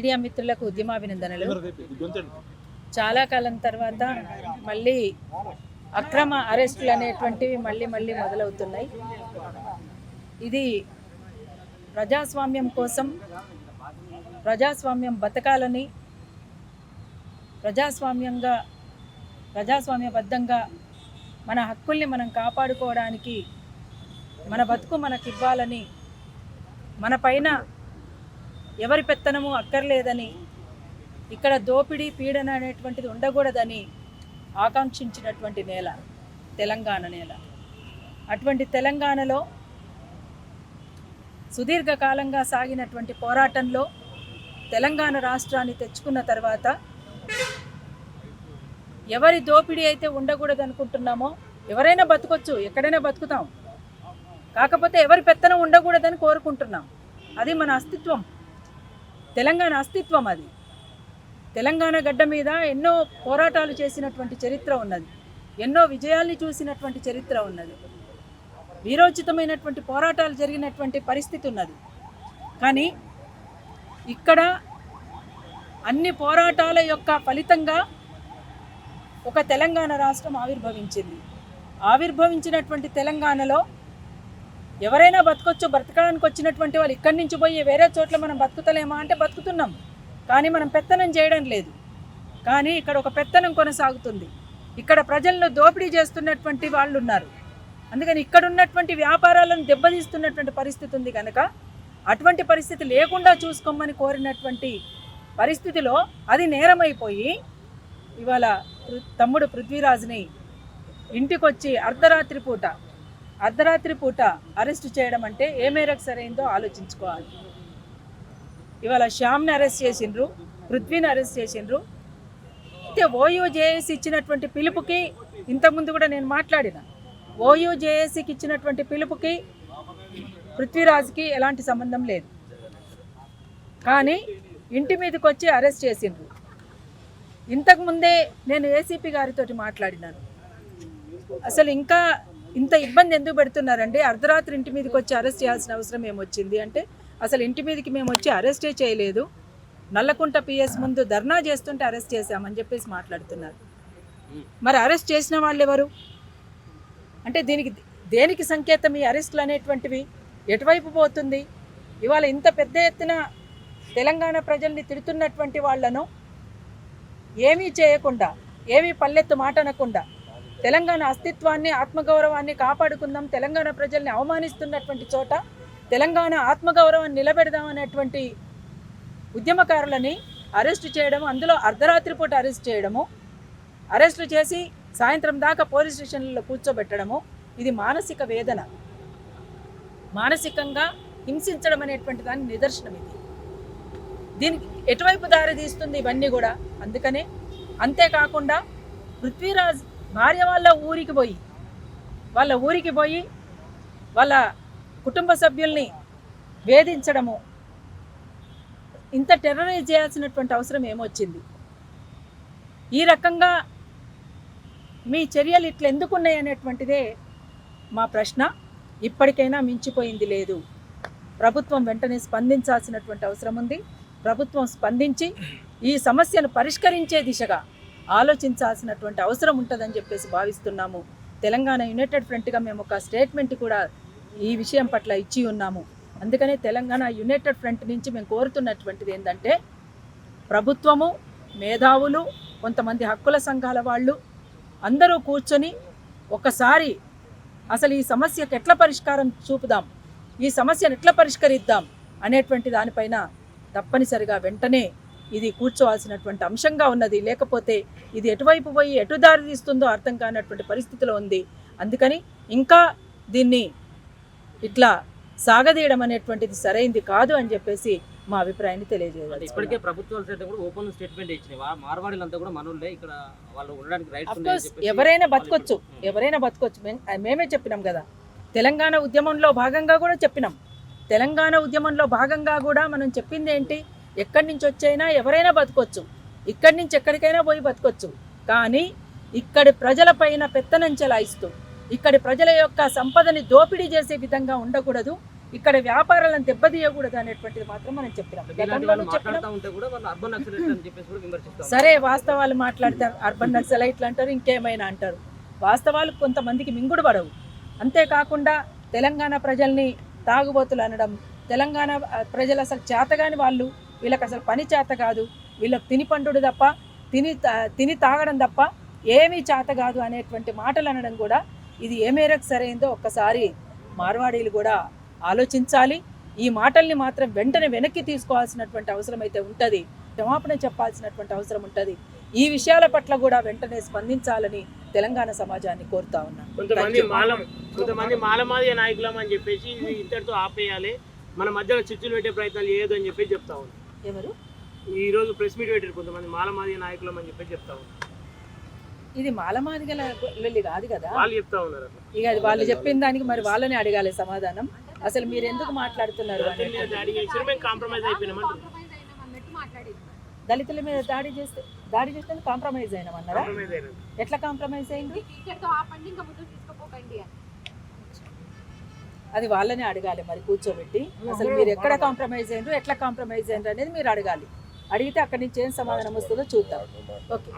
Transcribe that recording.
Media మిత్రులకు ఉద్యమాభినందనలు చాలా కాలం తర్వాత మళ్ళీ అక్రమ అరెస్టులు అనేటువంటివి మళ్ళీ మళ్ళీ మొదలవుతున్నాయి. ఇది ప్రజాస్వామ్యం కోసం ప్రజాస్వామ్యం బతకాలని ప్రజాస్వామ్యంగా ప్రజాస్వామ్యబద్ధంగా మన హక్కుల్ని మనం కాపాడుకోవడానికి మన బతుకు మనకి ఇవ్వాలని మన పైన ఎవరి పెత్తనము అక్కర్లేదని ఇక్కడ దోపిడీ పీడన అనేటువంటిది ఉండకూడదని ఆకాంక్షించినటువంటి నేల తెలంగాణ నేల. అటువంటి తెలంగాణలో సుదీర్ఘకాలంగా సాగినటువంటి పోరాటంలో తెలంగాణ రాష్ట్రాన్ని తెచ్చుకున్న తర్వాత ఎవరి దోపిడీ అయితే ఉండకూడదు అనుకుంటున్నామో ఎవరైనా బతకొచ్చు ఎక్కడైనా బతుకుతాం. కాకపోతే ఎవరి పెత్తనం ఉండకూడదని కోరుకుంటున్నాం. అది మన అస్తిత్వం. తెలంగాణ అస్తిత్వం అది. తెలంగాణ గడ్డ మీద ఎన్నో పోరాటాలు చేసినటువంటి చరిత్ర ఉన్నది. ఎన్నో విజయాల్ని చూసినటువంటి చరిత్ర ఉన్నది. వీరోచితమైనటువంటి పోరాటాలు జరిగినటువంటి పరిస్థితి ఉన్నది. కానీ ఇక్కడ అన్ని పోరాటాల యొక్క ఫలితంగా ఒక తెలంగాణ రాష్ట్రం ఆవిర్భవించింది. ఆవిర్భవించినటువంటి తెలంగాణలో ఎవరైనా బతకొచ్చు బ్రతకడానికి వచ్చినటువంటి వాళ్ళు ఇక్కడి నుంచి పోయి వేరే చోట్ల మనం బతుకుతలేమా అంటే బతుకుతున్నాం. కానీ మనం పెత్తనం చేయడం లేదు. కానీ ఇక్కడ ఒక పెత్తనం కొనసాగుతుంది. ఇక్కడ ప్రజలను దోపిడీ చేస్తున్నటువంటి వాళ్ళు ఉన్నారు. అందుకని ఇక్కడ ఉన్నటువంటి వ్యాపారాలను దెబ్బతీస్తున్నటువంటి పరిస్థితి ఉంది కనుక అటువంటి పరిస్థితి లేకుండా చూసుకోమని కోరినటువంటి పరిస్థితిలో అది నేరమైపోయి ఇవాళ తమ్ముడు పృథ్వీరాజ్ని ఇంటికొచ్చి అర్ధరాత్రి పూట అర్ధరాత్రి పూట అరెస్ట్ చేయడం అంటే ఏ మేరకు సరైందో ఆలోచించుకోవాలి. ఇవాళ శ్యామ్ని అరెస్ట్ చేసిండ్రు పృథ్వీని అరెస్ట్ చేసిండ్రు. అయితే ఓయూజేఎస్ ఇచ్చినటువంటి పిలుపుకి ఇంతకుముందు కూడా నేను మాట్లాడిన ఓయూజేఎస్కి ఇచ్చినటువంటి పిలుపుకి పృథ్వీరాజ్కి ఎలాంటి సంబంధం లేదు. కానీ ఇంటి మీదకి వచ్చి అరెస్ట్ చేసిండ్రు. ఇంతకుముందే నేను ఏసీపీ గారితో మాట్లాడినాను. అసలు ఇంకా ఇంత ఇబ్బంది ఎందుకు పెడుతున్నారండి అర్ధరాత్రి ఇంటి మీదకి వచ్చి అరెస్ట్ చేయాల్సిన అవసరం ఏమొచ్చింది అంటే అసలు ఇంటి మీదకి మేము వచ్చి అరెస్టే చేయలేదు. నల్లకుంట పిఎస్ ముందు ధర్నా చేస్తుంటే అరెస్ట్ చేశామని చెప్పేసి మాట్లాడుతున్నారు. మరి అరెస్ట్ చేసిన వాళ్ళు ఎవరు? అంటే దీనికి దేనికి సంకేతం ఈ అరెస్టులు అనేటువంటివి? ఎటువైపు పోతుంది? ఇవాళ ఇంత పెద్ద ఎత్తున తెలంగాణ ప్రజల్ని తిడుతున్నటువంటి వాళ్ళను ఏమీ చేయకుండా ఏమీ పల్లెత్తు మాట అనకుండా తెలంగాణ అస్తిత్వాన్ని ఆత్మగౌరవాన్ని కాపాడుకుందాం తెలంగాణ ప్రజల్ని అవమానిస్తున్నటువంటి చోట తెలంగాణ ఆత్మగౌరవాన్ని నిలబెడదాం అనేటువంటి ఉద్యమకారులని అరెస్ట్ చేయడము అందులో అర్ధరాత్రి పూట అరెస్ట్ చేయడము అరెస్టు చేసి సాయంత్రం దాకా పోలీస్ స్టేషన్లలో కూర్చోబెట్టడము ఇది మానసిక వేదన. మానసికంగా హింసించడం అనేటువంటి దాని నిదర్శనం ఇది. దీనికి ఎటువైపు దారి తీస్తుంది ఇవన్నీ కూడా అందుకనే అంతేకాకుండా పృథ్వీరాజ్ భార్య వాళ్ళ ఊరికి పోయి వాళ్ళ ఊరికి పోయి వాళ్ళ కుటుంబ సభ్యుల్ని వేధించడము ఇంత టెర్రరైజ్ చేయాల్సినటువంటి అవసరం ఏమొచ్చింది? ఈ రకంగా మీ చర్యలు ఇట్లా ఎందుకున్నాయి అనేటువంటిదే మా ప్రశ్న. ఇప్పటికైనా మించిపోయింది లేదు. ప్రభుత్వం వెంటనే స్పందించాల్సినటువంటి అవసరం ఉంది. ప్రభుత్వం స్పందించి ఈ సమస్యను పరిష్కరించే దిశగా ఆలోచించాల్సినటువంటి అవసరం ఉంటుందని చెప్పేసి భావిస్తున్నాము. తెలంగాణ యునైటెడ్ ఫ్రంట్గా మేము ఒక స్టేట్మెంట్ కూడా ఈ విషయం పట్ల ఇచ్చి ఉన్నాము. అందుకనే తెలంగాణ యునైటెడ్ ఫ్రంట్ నుంచి మేము కోరుతున్నటువంటిది ఏంటంటే ప్రభుత్వము మేధావులు కొంతమంది హక్కుల సంఘాల వాళ్ళు అందరూ కూర్చొని ఒకసారి అసలు ఈ సమస్యకు ఎట్లా పరిష్కారం చూపుదాం ఈ సమస్యను ఎట్లా పరిష్కరిద్దాం అనేటువంటి దానిపైన తప్పనిసరిగా వెంటనే ఇది కూర్చోవాల్సినటువంటి అంశంగా ఉన్నది. లేకపోతే ఇది ఎటువైపు పోయి ఎటు దారి తీస్తుందో అర్థం కానటువంటి పరిస్థితిలో ఉంది. అందుకని ఇంకా దీన్ని ఇట్లా సాగదీయడం అనేటువంటిది సరైంది కాదు అని చెప్పేసి మా అభిప్రాయాన్ని తెలియజేయాలి ఇప్పటికే ప్రభుత్వాల సైతం కూడా ఓపెన్ స్టేట్మెంట్ ఇచ్చినాయి మార్వాడీలంతా కూడా మనోళ్ళే ఇక్కడ వాళ్ళు ఉండడానికి కోర్స్ ఎవరైనా బతకొచ్చు. ఎవరైనా బతకొచ్చు. మేమే చెప్పినాం కదా. తెలంగాణ ఉద్యమంలో భాగంగా కూడా చెప్పినాం. తెలంగాణ ఉద్యమంలో భాగంగా కూడా మనం చెప్పింది ఏంటి ఎక్కడి నుంచి వచ్చైనా ఎవరైనా బతకొచ్చు. ఇక్కడి నుంచి ఎక్కడికైనా పోయి బతకొచ్చు. కానీ ఇక్కడి ప్రజలపైన పెత్తనం చెలాయిస్తూ ఇక్కడి ప్రజల యొక్క సంపదని దోపిడీ చేసే విధంగా ఉండకూడదు. ఇక్కడ వ్యాపారాలను దెబ్బతీయకూడదు అనేటువంటిది మాత్రం మనం చెప్పినాం. సరే వాస్తవాలు మాట్లాడతారు అర్బన్ నక్సలైట్లు అంటారు ఇంకేమైనా అంటారు. వాస్తవాలు కొంతమందికి మింగుడు పడవు. అంతేకాకుండా తెలంగాణ ప్రజల్ని తాగుబోతులు అనడం తెలంగాణ ప్రజలు అసలు చేతగాని వాళ్ళు వీళ్ళకి అసలు పని చేత కాదు. వీళ్ళకి తిని పండుడు తప్ప తిని తిని తాగడం తప్ప ఏమీ చేత కాదు అనేటువంటి మాటలు అనడం కూడా ఇది ఏ మేరకు సరైందో ఒక్కసారి మార్వాడీలు కూడా ఆలోచించాలి. ఈ మాటల్ని మాత్రం వెంటనే వెనక్కి తీసుకోవాల్సినటువంటి అవసరం అయితే ఉంటుంది. క్షమాపణ చెప్పాల్సినటువంటి అవసరం ఉంటుంది. ఈ విషయాల పట్ల కూడా వెంటనే స్పందించాలని తెలంగాణ సమాజాన్ని కోరుతా ఉన్నాను కొంతమంది మాల కొంతమంది నాయకులం అని చెప్పేసి ఇది ఇంతటితో ఆపేయాలి. మన మధ్యలో చిచ్చులు పెట్టే ప్రయత్నాలు చేయొద్దు అని చెప్పి చెప్తా ఉన్నాం. ఎవరు? ఈ రోజు ప్రెస్ మీట్ పెట్టారు కొంతమంది మాలమాదిగ నాయకులం అని చెప్పి చెప్తా ఉన్నారు. ఇది మాలమాదిగల లొల్లి కాదు కదా? వాళ్ళు చెప్తా ఉన్నారు అట్లా. ఇక అది వాళ్ళు చెప్పిన దానికి మరి వాళ్ళని అడగాలి సమాధానం. అసలు మీరు ఎందుకు మాట్లాడుతున్నారు దళితుల మీద అనేటువంటి- దాడి చేసి మేము కాంప్రమైజ్ అయిపోయినామంటారు కాంప్రమైజ్ అయినాం అన్నట్టు మాట్లాడింది. దళితుల మీద దాడి చేస్తే దాడి చేస్తే కాంప్రమైజ్ అయినామన్నారా కాంప్రమైజ్ ఎట్లా కాంప్రమైజ్ అయింది? ఆపండి ఇంకా ముందుకు తీసుకుపోకండి అని. అది వాళ్ళని అడగాలి మరి కూర్చోబెట్టి అసలు మీరు ఎక్కడ కాంప్రమైజ్ అయ్యారు ఎట్లా కాంప్రమైజ్ అయ్యారు అనేది మీరు అడగాలి అడిగితే అక్కడి నుంచి ఏం సమాధానం వస్తుందో చూద్దాం ఓకే